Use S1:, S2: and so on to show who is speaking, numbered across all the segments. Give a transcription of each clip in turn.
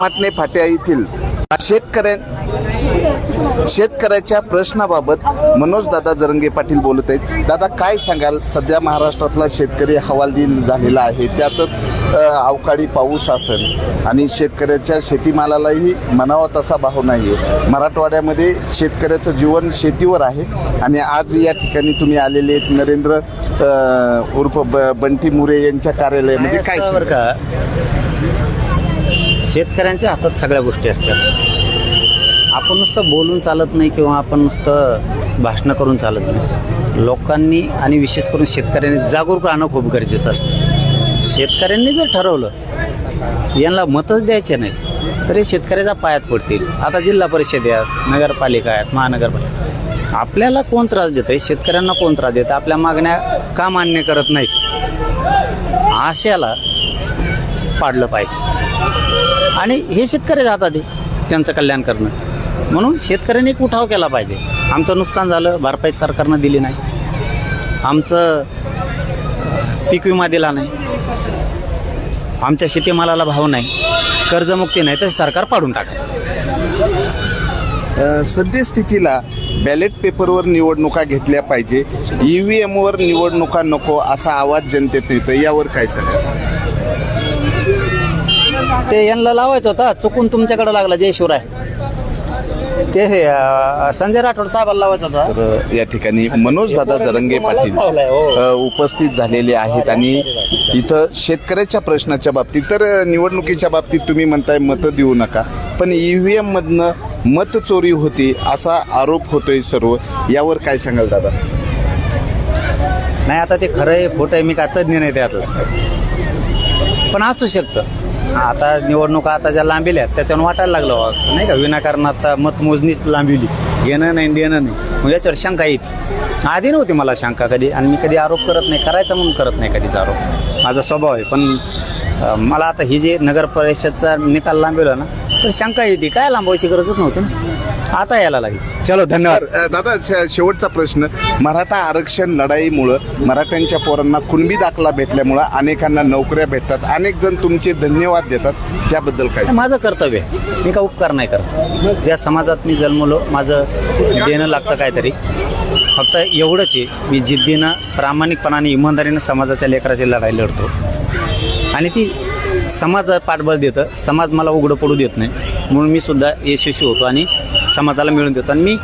S1: माटणे फाट्या येथील शेतकऱ्या शेतकऱ्याच्या प्रश्नाबाबत मनोज दादा जरंगे पाटील बोलत आहेत. दादा काय सांगाल? सध्या महाराष्ट्रातला शेतकरी हवालदिल झालेला आहे. त्यातच अवकाळी पाऊस असेल आणि शेतकऱ्याच्या शेतीमालालाही म्हणावा तसा भाव नाही आहे मराठवाड्यामध्ये शेतकऱ्याचं जीवन शेतीवर आहे आणि आज या ठिकाणी तुम्ही आलेले आहेत नरेंद्र उर्फ बंटी मुरे यांच्या कार्यालयामध्ये. काय?
S2: का शेतकऱ्यांच्या हातात सगळ्या गोष्टी असतात. आपण नुसतं बोलून चालत नाही किंवा आपण नुसतं भाषणं करून चालत नाही. लोकांनी आणि विशेष करून शेतकऱ्यांनी जागरूक राहणं खूप गरजेचं असतं. शेतकऱ्यांनी जर ठरवलं यांना मतच द्यायचे नाही तर हे शेतकऱ्याच्या पायात पडतील. आता जिल्हा परिषद आहेत नगरपालिका आहेत महानगरपालिका आपल्याला कोण त्रास देत? आहे शेतकऱ्यांना कोण त्रास देतं? आपल्या मागण्या का मान्य करत नाहीत? आशयाला पाडलं पाहिजे. आणि हे शेतकऱ्याच्या हातात आहे त्यांचं कल्याण करणं. म्हणून शेतकऱ्यांनी एक उठाव केला पाहिजे. आमचं नुकसान झालं भरपाई सरकारनं दिली नाही. आमचं पीक विमा दिला नाही. आमच्या शेतीमालाला भाव नाही. कर्जमुक्ती नाही तर सरकार पाडून टाकायचं.
S1: सद्यस्थितीला बॅलेट पेपरवर निवडणुका घेतल्या पाहिजे. ई व्ही एमवर निवडणुका नको असा आवाज जनतेत येतो यावर काय सांगा
S2: ते यांना लावायचं होतं. चुकून तुमच्याकडे लागला जय शिवराय ते हे, अं, संजय राठोड साहेबाला लावायचं होतं.
S1: तर या ठिकाणी मनोज दादा जरंगे पाटील अ, उपस्थित झालेले आहेत आणि इथं शेतकऱ्याच्या प्रश्नाच्या बाबतीत तर अ, निवडणुकीच्या बाबतीत तुम्ही म्हणताय मतं देऊ नका. पण ई व्ही एम मधनं मत चोरी होती असा आरोप होतोय सर्व. यावर काय सांगाल दादा?
S2: नाही आता ते खरं आहे खोटं आहे मी काय तज्ज्ञ नाही त्यातलं. पण असू शकतं. आता निवडणुका आता ज्या लांबिल्या आहेत त्याच्यानं वाटायला लागलं नाही का? विनाकारण आता मतमोजणीच लांबिवली घेणं नाही देणं नाही. मग याच्यावर शंका येते. आधी नव्हती मला शंका कधी. आणि मी कधी आरोप करत नाही करायचा म्हणून करत नाही कधीच आरोप. माझा स्वभाव आहे. पण मला आता ही जे नगर परिषदचा निकाल लांबवला ना तर शंका येते. काय लांबवायची गरजच नव्हती ना. आता यायला लागली. चलो धन्यवाद.
S1: तर, दादा शे- शेवटचा प्रश्न. मराठा आरक्षण लढाईमुळं मराठ्यांच्या पोरांना कुणबी दाखला भेटल्यामुळं अनेकांना नोकऱ्या भेटतात. अनेक जण तुमचे धन्यवाद देतात. त्याबद्दल काय?
S2: हे माझं कर्तव्य आहे. मी का उपकार नाही करत? ज्या समाजात मी जन्मलो माझं देणं लागतं काहीतरी. फक्त एवढंच आहे मी जिद्दीनं प्रामाणिकपणाने इमानदारीनं समाजाच्या लेकराची लढाई लढतो. आणि ती समाज पाठबळ देतं. समाज मला उघडं पडू देत नाही. म्हणून मी सुद्धा यशस्वी होतो आणि समाजाला मिळून देतो आणि मी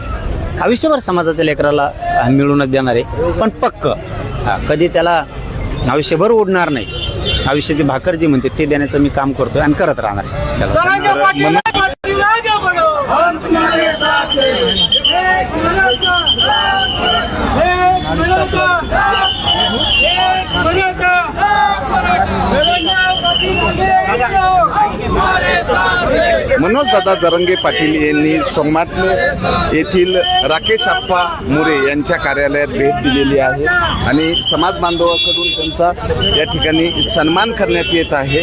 S2: आयुष्यभर समाजाच्या लेकराला मिळूनच देणार आहे पण पक्क हा, कधी त्याला आयुष्यभर उडणार नाही आयुष्याची भाकर जी म्हणते ते देण्याचं मी काम करतोय आणि करत राहणार आहे
S3: मनोजदादा
S1: मनोज दादा जरंगे पाटील यांनी सोमाटणे येथील राकेश आप्पा मोरे यांच्या कार्यालयात भेट दिलेली आहे. आणि समाज बांधवाकडून त्यांचा या ठिकाणी सन्मान करण्यात येत आहे.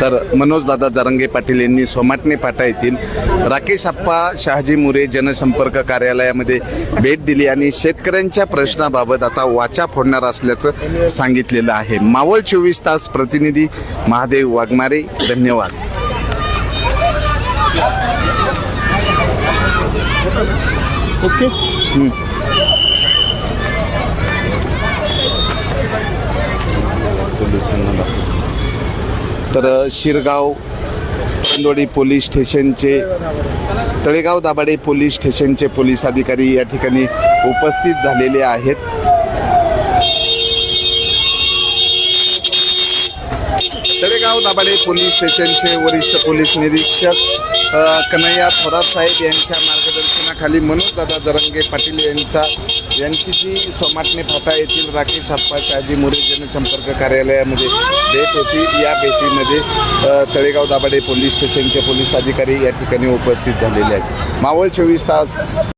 S1: तर मनोज दादा जरंगे पाटील यांनी सोमाटणे फाटा येथील राकेश आप्पा शहाजी मुरे जनसंपर्क कार्यालयामध्ये भेट दिली आणि शेतकऱ्यांच्या प्रश्नाबाबत आता वाचा फोडणार असल्याचं सांगितलेलं आहे. मावळ चोवीस तास प्रतिनिधी महादेव वाघमारे धन्यवाद. ओके. तर शिरगाव चांदोडी पोलीस स्टेशनचे तळेगाव दाभाडे पोलीस स्टेशनचे पोलीस अधिकारी या ठिकाणी उपस्थित झालेले आहेत. तळेगाव दाबाडे दाभाडे पोलीस स्टेशनचे वरिष्ठ पोलीस निरीक्षक कन्हैया थोरात साहेब यांच्या मार्गदर्शनाखाली मनोजदादा दरंगे पाटील यांचा यांची जी सोमाटणे फाटा येथील राकेश आप्पा शहाजी मोरे जनसंपर्क कार्यालयामध्ये भेट होती. या भेटीमध्ये तळेगाव दाभाडे पोलीस स्टेशनचे पोलीस अधिकारी या ठिकाणी उपस्थित झालेले आहेत. मावळ चोवीस तास